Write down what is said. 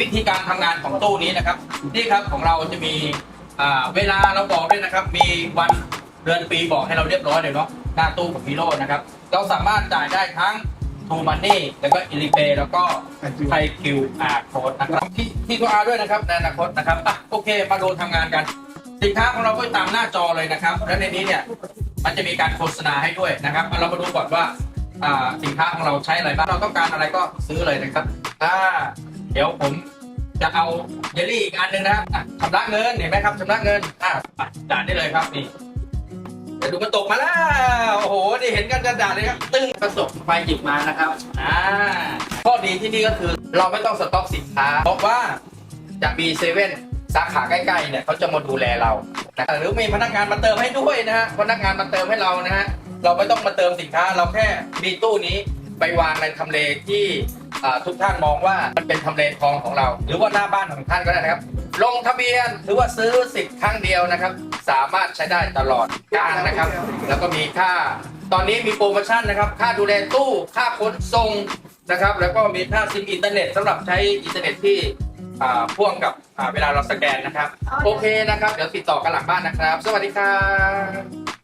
วิธีการทำงานของตู้นี้นะครับนี่ครับของเราจะมีเวลาเราบอกด้วยนะครับ มีวันเดือนปีบอกให้เราเรียบร้อยเลยเนาะหน้าตู้ของฮีโร่นะครับ เราสามารถจ่ายได้ทั้งทูมันนี่แล้วก็อิลิเปแล้วก็ไทคิวอาร์โค้ดนะครับที่ที่ตัวอาร์ด้วยนะครับในอนาคตนะครับอะโอเค มาดูทำงานกัน สินค้าของเราก็ตามหน้าจอเลยนะครับ และในนี้เนี่ยมันจะมีการโฆษณาให้ด้วยนะครับ เรามาดูก่อนว่าอ่าสินค้าของเราใช้อะไรบ้างเราต้องการอะไรก็ซื้อเลยนะครับอ่า เดี๋ยวผมจะเอาเยลลี่อีกอันหนึ่งนะครับอะชำระเงินเห็นไหมครับชำระเงินอะอะจ่ายได้เลยครับนี่เดี๋ยวดูมันตกมาแล้ว โอ้โหนี่เห็นกันกระดาษเลยครับตึ้งประสบไปหยิบมานะครับอ่าข้อดีที่นี่ก็คือเราไม่ต้องสต็อกสินค้าเพราะว่าจะมีเซเว่นสาขาใกล้ๆเนี่ยเขาจะมาดูแลเรานะหรือมีพนักงานมาเติมให้ด้วยนะฮะพนักงานมาเติมให้เรานะฮะเราไม่ต้องมาเติมสินค้า เราแค่มีตู้นี้ไปวางในทำเลที่ ทุกท่านมองว่ามันเป็นทำเลทองของเรา หรือว่าหน้าบ้านของท่านก็ได้นะครับ ลงทะเบียนหรือว่าซื้อสิทธิ์ครั้งเดียวนะครับ สามารถใช้ได้ตลอดกาลนะครับ แล้วก็มีค่าตอนนี้มีโปรโมชั่นนะครับ ค่าดูแลตู้ค่าขนส่งนะครับ แล้วก็มีค่าซิมอินเทอร์เน็ตสำหรับใช้อินเทอร์เน็ตที่อ่าพ่วงกับเวลาเราสแกนนะครับ โอเคนะครับ เดี๋ยวติดต่อกันหลังบ้านนะครับ สวัสดีครับ